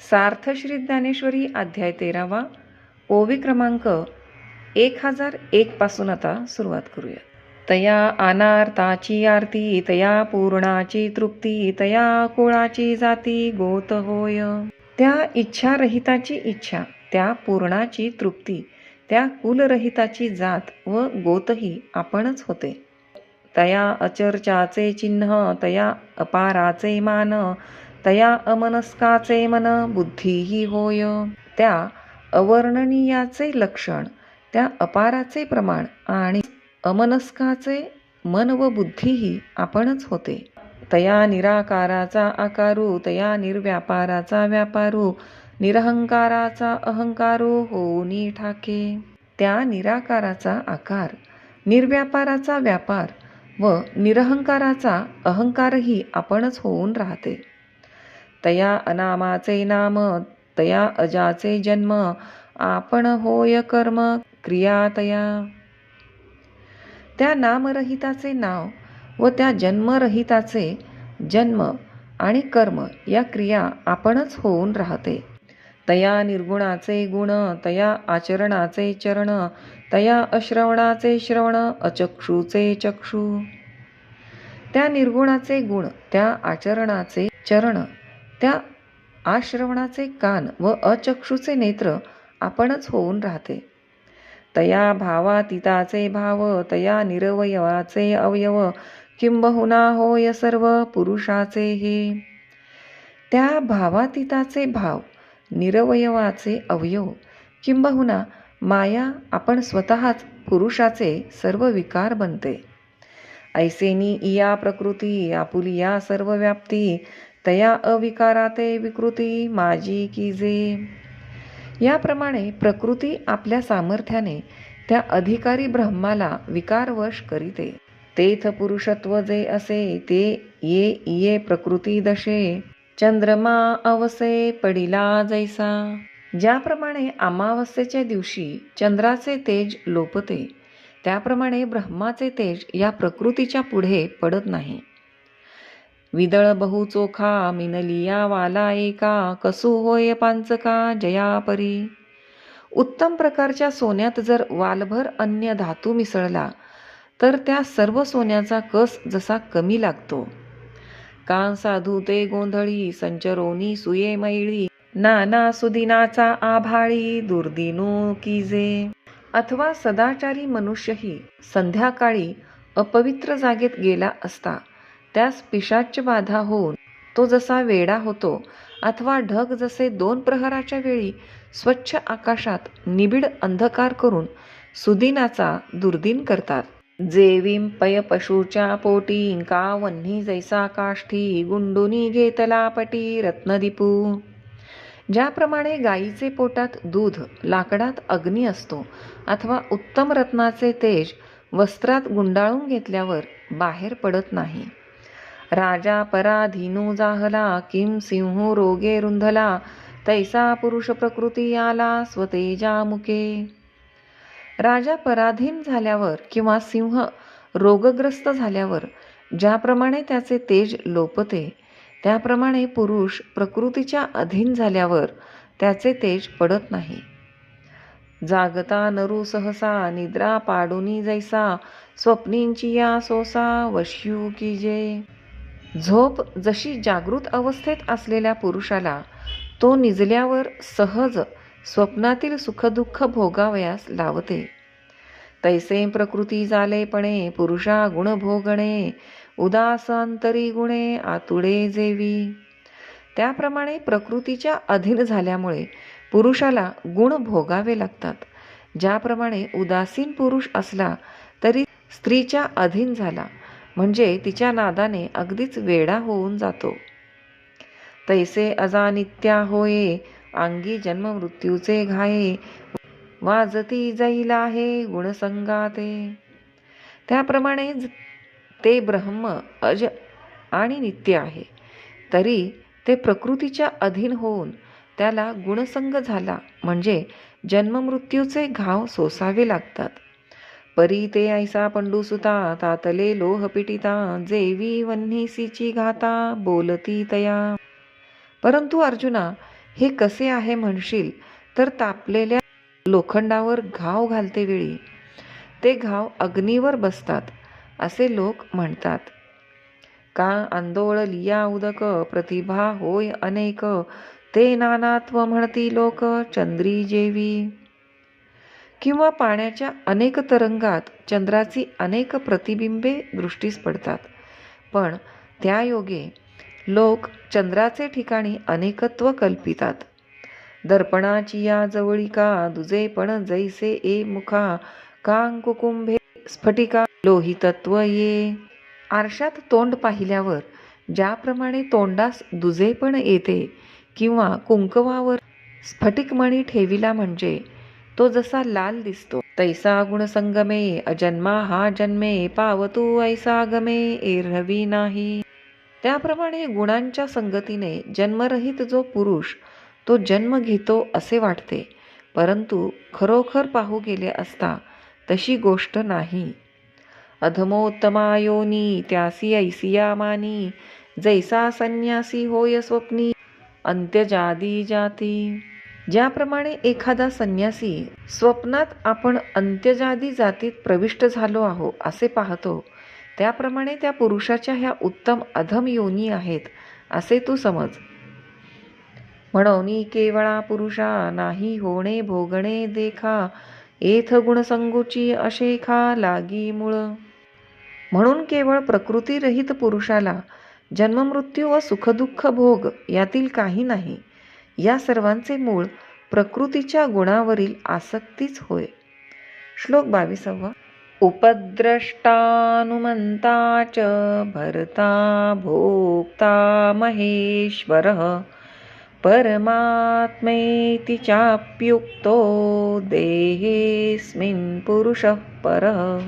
सार्थ श्री ज्ञानेश्वरी अध्याय तेरावा ओवी क्रमांक एक हजार एकपासून आता सुरुवात करूया. तया अनार्ताची आरती तया पूर्णाची तृप्ती तया कुळाची जाती गोत होय. त्या इच्छारहिताची इच्छा त्या पूर्णाची तृप्ती त्या कुलरहिताची जात व गोतही आपणच होते. तया अचर्चाचे चिन्ह तया अपाराचे मान तया अमनस्काचे मन बुद्धीही होय. त्या अवर्णनीयाचे लक्षण त्या अपाराचे प्रमाण आणि अमनस्काचे मन व बुद्धीही आपणच होते. तया निराकाराचा आकारू तया निर्व्यापाराचा व्यापारू निरहंकाराचा अहंकारू होऊनी ठाके. त्या निराकाराचा आकार निर्व्यापाराचा व्यापार व निरहंकाराचा अहंकारही आपणच होऊन राहते. तया अनामाचे नाम तया अजाचे जन्म आपण होय कर्म क्रिया तया. त्या नामरहिताचे नाव व त्या जन्मरहिताचे जन्म आणि कर्म या क्रिया आपणच होऊन राहते. तया निर्गुणाचे गुण तया आचरणाचे चरण तया अश्रवणाचे श्रवण अचक्षुचे चक्षु. त्या निर्गुणाचे गुण त्या आचरणाचे चरण त्या आश्रवणाचे कान व अचक्षुचे नेत्र आपणच होऊन राहते. तया भावातीताचे भाव तया निरवयवाचे अवयव किंबहुना होय सर्व पुरुषाचे हे. त्या भावातीताचे भाव निरवयवाचे अवयव किंबहुना माया आपण स्वतःच पुरुषाचे सर्व विकार बनते. ऐसेनी इया प्रकृती आपुलिया सर्व व्याप्ती तया अविकाराते विकृती माझी की जे. याप्रमाणे प्रकृती आपल्या सामर्थ्याने त्या अधिकारी ब्रह्माला विकारवश करीते. तेथ पुरुषत्व जे असे ते ये ये प्रकृती दशे. चंद्रमा अवसे पडिला जैसा. ज्याप्रमाणे अमावस्येच्या दिवशी चंद्राचे तेज लोपते त्याप्रमाणे ब्रह्माचे तेज या प्रकृतीच्या पुढे पडत नाही. विदळ बहु चोखा मिनलिया वाला एका कसू होय पांचका जयापरी उत्तम प्रकारच्या सोन्यात जर वालभर अन्य धातू मिसळला तर त्या सर्व सोन्याचा कस जसा कमी लागतो. कान साधू ते गोंधळी संचरोनी सुये मैळी नाना सुदिनाचा आभाळी दुर्दिनू किजे. अथवा सदाचारी मनुष्यही संध्याकाळी अपवित्र जागेत गेला असता त्यास पिशाच्य बाधा होऊन तो जसा वेडा होतो अथवा ढग जसे दोन प्रहराच्या वेळी स्वच्छ आकाशात निबिड अंधकार करून सुदिनाचा दुर्दिन करतात. जेवीम पय पशूच्या पोटी का वन्ही जैसा काष्ठी गुंडुनी घेतला पटी रत्नदीपू. ज्याप्रमाणे गायीचे पोटात दूध लाकडात अग्नी असतो अथवा उत्तम रत्नाचे तेज वस्त्रात गुंडाळून घेतल्यावर बाहेर पडत नाही. राजा पराधीनो जाहला किम सिंह रोगे रुंधला तैसा पुरुष प्रकृती आला स्वतेजा मुके. राजा पराधीन झाल्यावर किंवा सिंह रोगग्रस्त झाल्यावर ज्याप्रमाणे त्याचे तेज लोपते त्याप्रमाणे पुरुष प्रकृतीच्या अधीन झाल्यावर त्याचे तेज पडत नाही. जागता नरू सहसा निद्रा पाडुनी जैसा स्वप्नींची या सोसा वश्यू की जे. झोप जशी जागृत अवस्थेत असलेल्या पुरुषाला तो निजल्यावर सहज स्वप्नातील सुखदुःख भोगावयास लावते. तैसे प्रकृती झालेपणे पुरुषा गुण भोगणे उदासांतरी गुणे आतुडे जेवी. त्याप्रमाणे प्रकृतीच्या अधीन झाल्यामुळे पुरुषाला गुण भोगावे लागतात. ज्याप्रमाणे उदासीन पुरुष असला तरी स्त्रीच्या अधीन झाला. म्हणजे तिच्या नादाने अगदीच वेडा होऊन जातो. तैसे अजानित्या होये अंगी जन्म मृत्यूचे घाये वाजती जाईल आहे गुणसंगाते. त्याप्रमाणे ते ब्रह्म अज आणि नित्य आहे. तरी ते प्रकृतीच्या अधीन होऊन त्याला गुणसंग झाला म्हणजे जन्ममृत्यूचे घाव सोसावे लागतात. परी ते ऐसा पंडूसुता तातले लोह पिटिता जेवी वन्हीसीची घाता बोलती तया. परंतु अर्जुना हे कसे आहे म्हणशील? तर तापलेल्या लोखंडावर घाव घालते वेळी. ते घाव अग्नीवर बसतात असे लोक म्हणतात. का आंदोळ लिया उदक प्रतिभा होय अनेक ते नानात्व म्हणती लोक चंद्री जेवी. किंवा पाण्याच्या अनेक तरंगात चंद्राची अनेक प्रतिबिंबे दृष्टीस पडतात. पण त्या योगे लोक चंद्राचे ठिकाणी अनेकत्व कल्पितात. दर्पणाची या जवळिका दुजे पण जैसे ए मुखा कांकुकुंभे स्फटिका लोहितत्व ये. आरशात तोंड पाहिल्यावर ज्याप्रमाणे तोंडास दुजेपण येते किंवा कुंकवावर स्फटिकमणी ठेविला म्हणजे तो जसा लाल दिसतो तैसा गुणसंगमे अजन्मा हा जन्मे पावतू ऐसा गमे एरवी नाही. त्याप्रमाणे गुणांच्या संगतीने जन्मरहित जो पुरुष तो जन्म घेतो असे वाटते. परंतु खरोखर पाहू गेले असता तशी गोष्ट नाही. अधमोत्तमायोनी त्यासी ऐसिया मानी जैसा संन्यासी होय स्वप्नी अंत्यजादी जाती. ज्याप्रमाणे एखादा संन्यासी स्वप्नात आपण अंत्यजादी जातीत प्रविष्ट झालो आहो असे पाहतो त्याप्रमाणे त्या पुरुषाच्या ह्या उत्तम अधम योनी आहेत असे तू समज. म्हणून केवळा पुरुषा नाही होणे भोगणे देखा एथ गुणसंगोची अशेखा लागी मुळ. म्हणून केवळ प्रकृतीरहित पुरुषाला जन्ममृत्यू व सुखदुःख भोग यातील काही नाही. या सर्वांचे मूळ प्रकृतीच्या गुणावरील आसक्तीच होय. श्लोक बावीसावा. उपद्रष्टानुमंता च भरता भोक्ता महेश्वर परमात्मेति चाप्युक्तो देहेस्मिन् पुरुषः परः।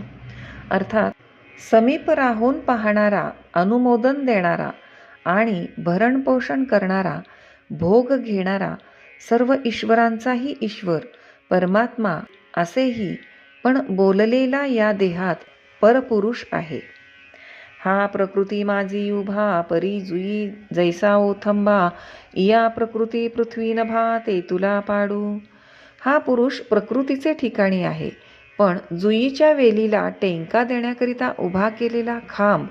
अर्थात समीप राहून पाहणारा अनुमोदन देणारा आणि भरणपोषण करणारा भोग घेणारा सर्व ईश्वरांचाही ईश्वर परमात्मा असेही पण बोललेला या देहात परपुरुष आहे. हा प्रकृती माझी उभा परी जुई जैसा ओथंबा या प्रकृती पृथ्वी नभा ते तुला पाडू. हा पुरुष प्रकृतीचे ठिकाणी आहे पण जुईच्या वेलीला टेंका देण्याकरिता उभा केलेला खांब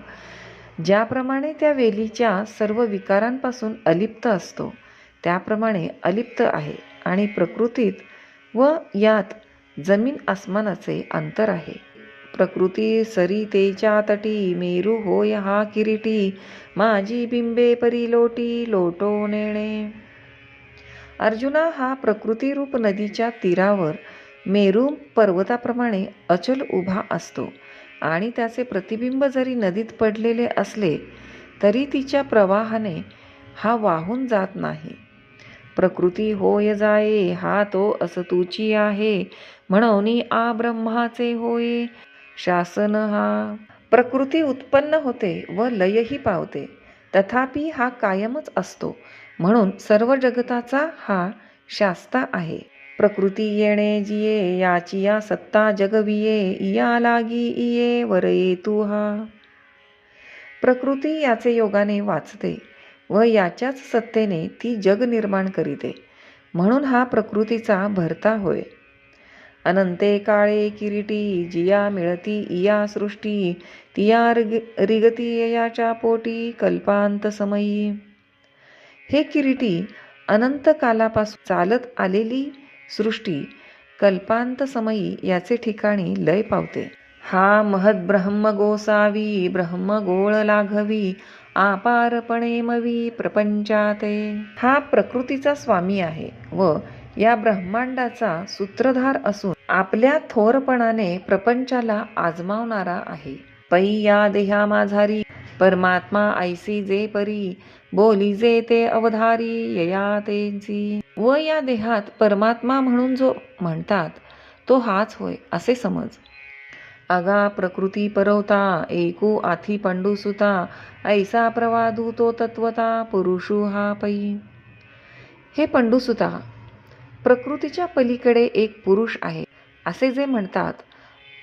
ज्याप्रमाणे त्या वेलीच्या सर्व विकारांपासून अलिप्त असतो. त्याप्रमाणे अलिप्त आहे आणि प्रकृतीत व यात जमीन आसमानाचे अंतर आहे. प्रकृती सरितेच्या तटी मेरू होय हा किरीटी माझी बिंबे परी लोटी लोटो नेणे. अर्जुना हा प्रकृतीरूप नदीच्या तीरावर मेरू पर्वताप्रमाणे अचल उभा असतो आणि त्याचे प्रतिबिंब जरी नदीत पडलेले असले तरी तिच्या प्रवाहाने हा वाहून जात नाही. प्रकृती होय जाये हा तो असतूची आहे. म्हणून आ ब्रह्माचे होय. शासन हा. प्रकृती उत्पन्न होते व लयही पावते. तथापि हा कायमच असतो. म्हणून सर्व जगताचा हा शास्ता आहे. प्रकृती येणे जिये याची या सत्ता जगविये या लागी इये वर तू हा. प्रकृती याचे योगाने वाचते. व याच्याच सत्तेने ती जग निर्माण करीते. म्हणून हा प्रकृतीचा भरता होय. अनंते काळे किरीटी जिया मिळती इया सृष्टी तिया रिग रिगती याच्या पोटी कल्पांत समयी. हे किरीटी अनंत कालापासून चालत आलेली सृष्टी कल्पांत समयी याचे ठिकाणी लय पावते. हा महद ब्रह्म गोसावी ब्रह्म गोळ लाघवी आपारपणे मवी प्रपंचाते. हा प्रकृतीचा स्वामी आहे व या ब्रह्मांडाचा सूत्रधार असून आपल्या थोरपणाने प्रपंचाला आजमावणारा आहे. पै या देहा माझारी परमात्मा ऐसी जे परी बोली जे ते अवधारी यया तेची. व या देहात परमात्मा म्हणून जो म्हणतात तो हाच होय असे समज. अगा प्रकृती परवता एको आथी पंडुसुता ऐसा प्रवादू तो तत्वता पुरुषू हा पै. हे पंडुसुता प्रकृतीच्या पलीकडे एक पुरुष आहे. असे जे म्हणतात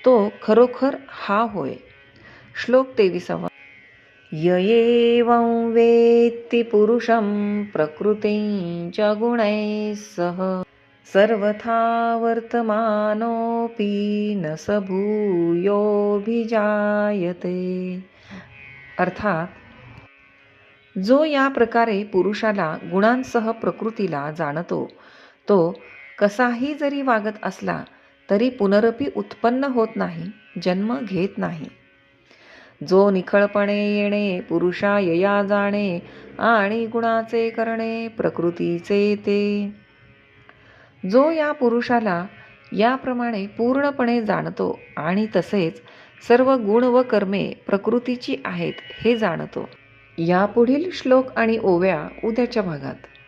तो खरोखर हा होय. श्लोक तेविसावा. येवं एवं वेत्ति पुरुषं प्रकृतिं च गुणैः सह। सर्वथा वर्तमानोऽपि न स भूयोऽभिजायते अर्थात जो या प्रकारे पुरुषाला गुणांसह प्रकृतीला जाणतो तो कसाही जरी वागत असला तरी पुनरपी उत्पन्न होत नाही जन्म घेत नाही. जो निखळपणे येणे पुरुषा यया जाणे आणि गुणाचे करणे प्रकृतीचे ते. जो या पुरुषाला याप्रमाणे पूर्णपणे जाणतो आणि तसेच सर्व गुण व कर्मे प्रकृतीची आहेत हे जाणतो. यापुढील श्लोक आणि ओव्या उद्याच्या भागात.